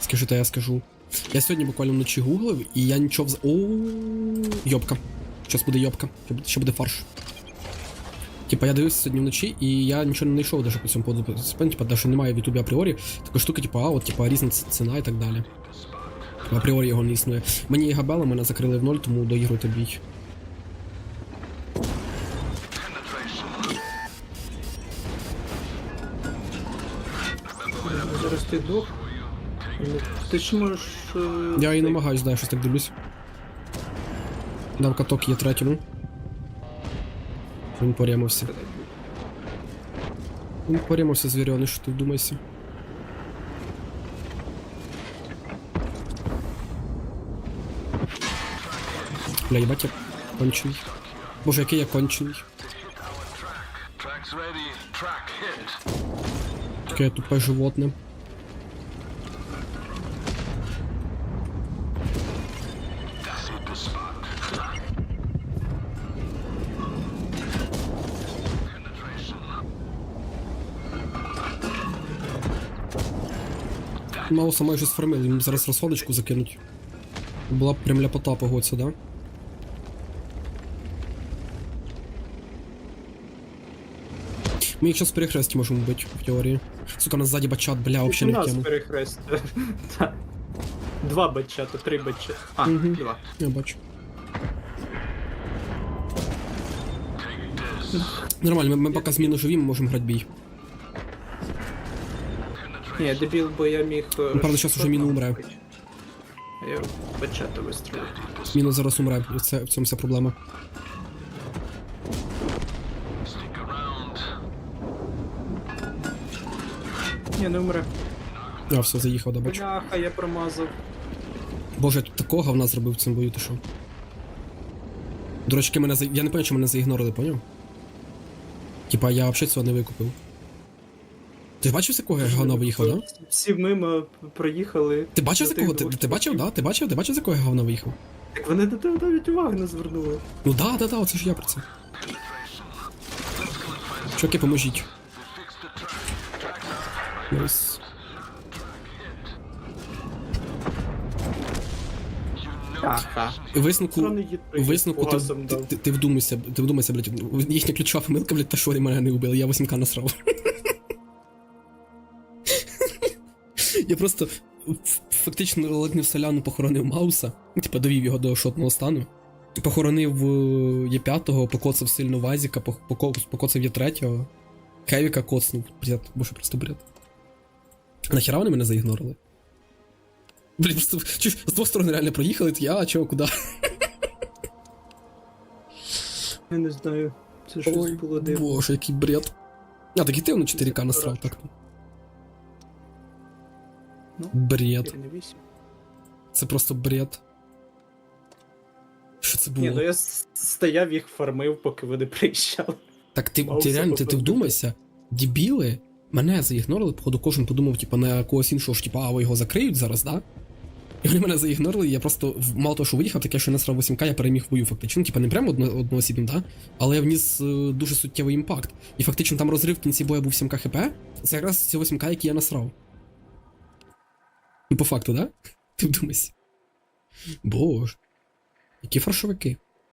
Скажи, то я скажу. Я сьогодні буквально вночі гуглив, і я нічого вз... О, йобка. Щас буде йобка. Ще буде- фарш. Типа я дивився сьогодні вночі, і я нічого не знайшов даже по цьому поводу. Типа, даже немає в Ютубі апріорі такої штуки, типа, а от, типа, різна ціна і так далі. Апріорі його не існує. Мені і габела, мене закрили в ноль, тому доігруйте бій. Ти дух. Ти ж можеш. е, Я і намагаюсь, да, я щось так дивлюсь. Дав каток є третьому. Він порямився. Він порямився звірьоний, що ти вдумайся. Бля, їбать, я кончений. Боже, який я кончений. Tracks ready. Track hit. Яке я тупе животне. Мауса майже сформили, йому зараз розходочку закинуть. Була б прям ляпота погодься, да? Ми їх зараз перехресті можемо бити, в теорії. Сука, нас ззаді бачат, бля, вообще не в нас тему. Два бачата, три бачата. А, Мгм. два. Я бачу. Нормально, ми, ми поки зміну живі, ми можемо грати бій. Ні, дебіл, бо я міг. е, Ну, правда, щас уже міна умре. А Я бачата вистрілив. Мінус зараз умре, і це, в цьому вся проблема. Ні, не умре. А, все, заїхав, да бачу. Бляха, я промазав. Боже, я тут такого говна зробив в цьому бою, ти що? Дурачки мене за... Я не пам'ятаю, що мене заігнорили, поняв? Типа я взагалі цього не викупив. Ти ж бачив, з якого я говна виїхав, да? Всі мимо проїхали. Ти бачив, з до якого? Ти, ти бачив, да? Ти бачив? Ти бачив, з якого я говна виїхав? Так вони до тебе навіть уваги не звернули. Ну да, да, да, оце ж я про це. Чуваки, поможіть. Найс. Ага. Висновку, висновку ти, ти, ти, ти вдумайся, ти вдумайся, блядь, їхня ключова помилка, блядь, та шорі мене не вбили, я 8к насрав. я просто фактично леднив соляну похоронив Мауса, типа довів його до шотного стану. Похоронив е, Є5, покоцав сильно Вазіка, покоцав Є3, Кевіка коцнув. Бред, боже, просто бред. Нахіра вони мене заігнорили? Блін, просто чуєш, з двох сторон реально проїхали, то я, а чого, куди? Я не знаю. Це щось Ой, було дивно. боже, який бред. А, так і ти на 4К насрав, так. Ну, Бред. Я не вісім. Це просто бред. Що це? Ні, ну я с- стояв їх фармив, поки вони приїжджали. Так ти, ти реально, ти, ти походу. вдумайся, дебіли мене заігнорили, походу кожен подумав, типа, на когось іншого, що типа, а ви його закриють зараз, да? І вони мене заігнорили, і я просто мало того, що виїхав, таке, що я насрав 8К, я переміг бою фактично. Ну, типа не прямо одно, одноосібним, да? Але я вніс е, дуже суттєвий імпакт. І фактично там розрив в кінці бою був 7К хп. Це якраз ці 8К, які я насрав. Ну, по факту, да? Ти вдумайся. Боже. Які фаршовики.